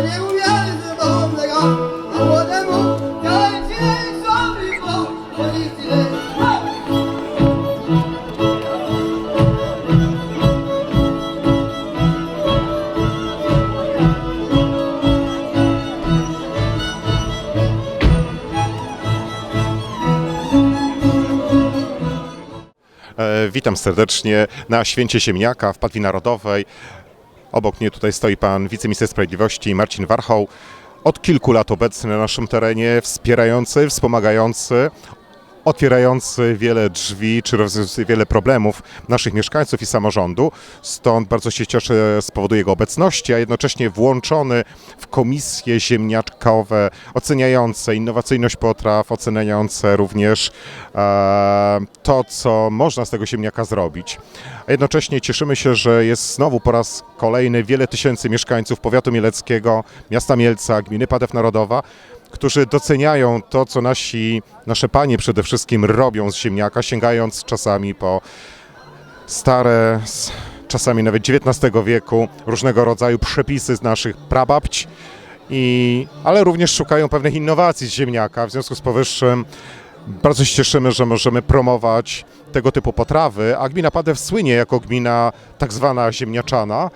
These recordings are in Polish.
nie e, Witam serdecznie na Święcie Ziemniaka w Padwi Narodowej. Obok mnie tutaj stoi pan wiceminister sprawiedliwości Marcin Warchoł. Od kilku lat obecny na naszym terenie, wspierający, wspomagający, otwierający wiele drzwi, czy rozwiązujący wiele problemów naszych mieszkańców i samorządu. Stąd bardzo się cieszę z powodu jego obecności, a jednocześnie włączony w komisje ziemniaczkowe oceniające innowacyjność potraw, oceniające również e, to, co można z tego ziemniaka zrobić. A jednocześnie cieszymy się, że jest znowu po raz kolejny wiele tysięcy mieszkańców powiatu mieleckiego, miasta Mielca, gminy Padew Narodowa, którzy doceniają to, co nasi, nasze panie przede wszystkim robią z ziemniaka, sięgając czasami po stare, czasami nawet XIX wieku, różnego rodzaju przepisy z naszych prababć, i, ale również szukają pewnych innowacji z ziemniaka. W związku z powyższym bardzo się cieszymy, że możemy promować tego typu potrawy, a gmina Padew słynie jako gmina tak zwana ziemniaczana.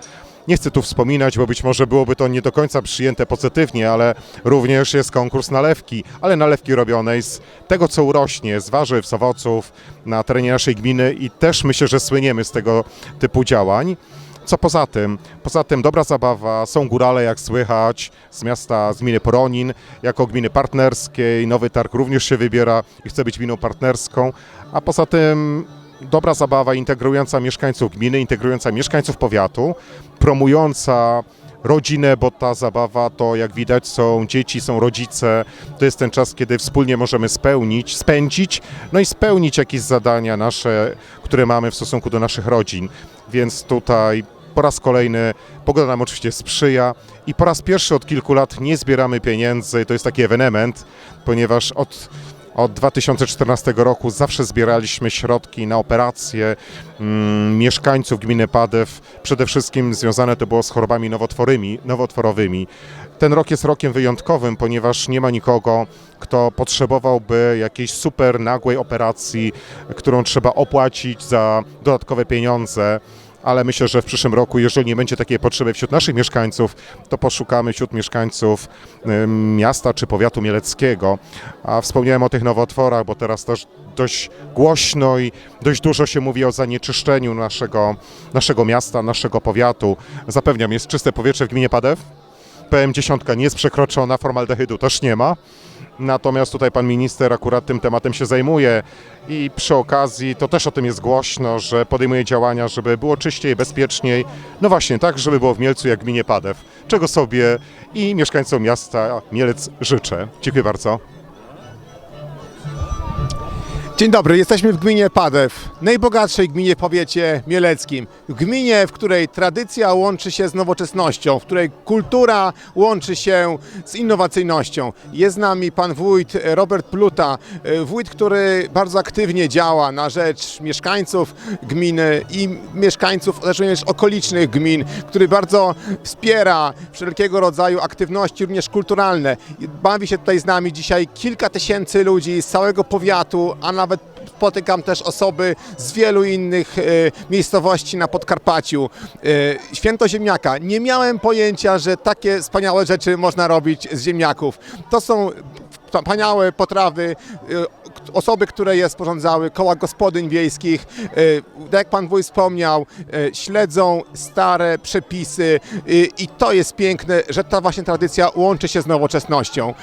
Nie chcę tu wspominać, bo być może byłoby to nie do końca przyjęte pozytywnie, ale również jest konkurs nalewki, ale nalewki robionej z tego, co urośnie, z warzyw, z owoców na terenie naszej gminy i też myślę, że słyniemy z tego typu działań. Co poza tym? Poza tym dobra zabawa, są górale jak słychać z miasta, z gminy Poronin, jako gminy partnerskiej, Nowy Targ również się wybiera i chce być gminą partnerską, a poza tym dobra zabawa integrująca mieszkańców gminy, integrująca mieszkańców powiatu, promująca rodzinę, bo ta zabawa to jak widać są dzieci, są rodzice, to jest ten czas, kiedy wspólnie możemy spełnić, spędzić, no i spełnić jakieś zadania nasze, które mamy w stosunku do naszych rodzin, więc tutaj po raz kolejny pogoda nam oczywiście sprzyja i po raz pierwszy od kilku lat nie zbieramy pieniędzy, to jest taki ewenement, ponieważ od od 2014 roku zawsze zbieraliśmy środki na operacje mm, mieszkańców gminy Padew. Przede wszystkim związane to było z chorobami nowotworowymi. Ten rok jest rokiem wyjątkowym, ponieważ nie ma nikogo, kto potrzebowałby jakiejś super nagłej operacji, którą trzeba opłacić za dodatkowe pieniądze ale myślę, że w przyszłym roku, jeżeli nie będzie takiej potrzeby wśród naszych mieszkańców, to poszukamy wśród mieszkańców miasta czy powiatu mieleckiego. A wspomniałem o tych nowotworach, bo teraz też dość głośno i dość dużo się mówi o zanieczyszczeniu naszego, naszego miasta, naszego powiatu. Zapewniam, jest czyste powietrze w gminie Padew. PM10 nie jest przekroczona, formaldehydu też nie ma. Natomiast tutaj pan minister akurat tym tematem się zajmuje i przy okazji to też o tym jest głośno, że podejmuje działania, żeby było czyściej, bezpieczniej. No właśnie, tak, żeby było w Mielcu jak w gminie Padew. Czego sobie i mieszkańcom miasta Mielec życzę. Dziękuję bardzo. Dzień dobry, jesteśmy w gminie Padew, najbogatszej gminie w powiecie mieleckim. W gminie, w której tradycja łączy się z nowoczesnością, w której kultura łączy się z innowacyjnością. Jest z nami pan wójt Robert Pluta, e, wójt, który bardzo aktywnie działa na rzecz mieszkańców gminy i mieszkańców również okolicznych gmin, który bardzo wspiera wszelkiego rodzaju aktywności, również kulturalne. Bawi się tutaj z nami dzisiaj kilka tysięcy ludzi z całego powiatu, a nawet spotykam też osoby z wielu innych e, miejscowości na Podkarpaciu. E, święto ziemniaka. Nie miałem pojęcia, że takie wspaniałe rzeczy można robić z ziemniaków. To są wspaniałe potrawy, e, osoby, które je sporządzały, koła gospodyń wiejskich, tak jak Pan Wójt wspomniał, śledzą stare przepisy i to jest piękne, że ta właśnie tradycja łączy się z nowoczesnością.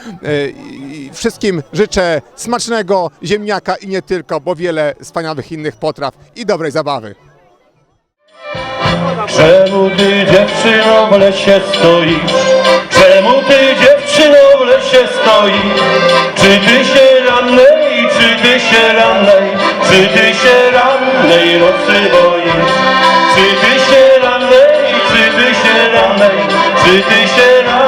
Wszystkim życzę smacznego ziemniaka i nie tylko, bo wiele wspaniałych innych potraw i dobrej zabawy. Czemu ty dziewczyno w lesie stoisz? Czemu ty dziewczyno w lesie stoisz? Czy ty się rannej, czy ty się rannej, czy ty się rannej nocy boisz? Czy ty się rannej, czy ty się rannej, czy ty się rannej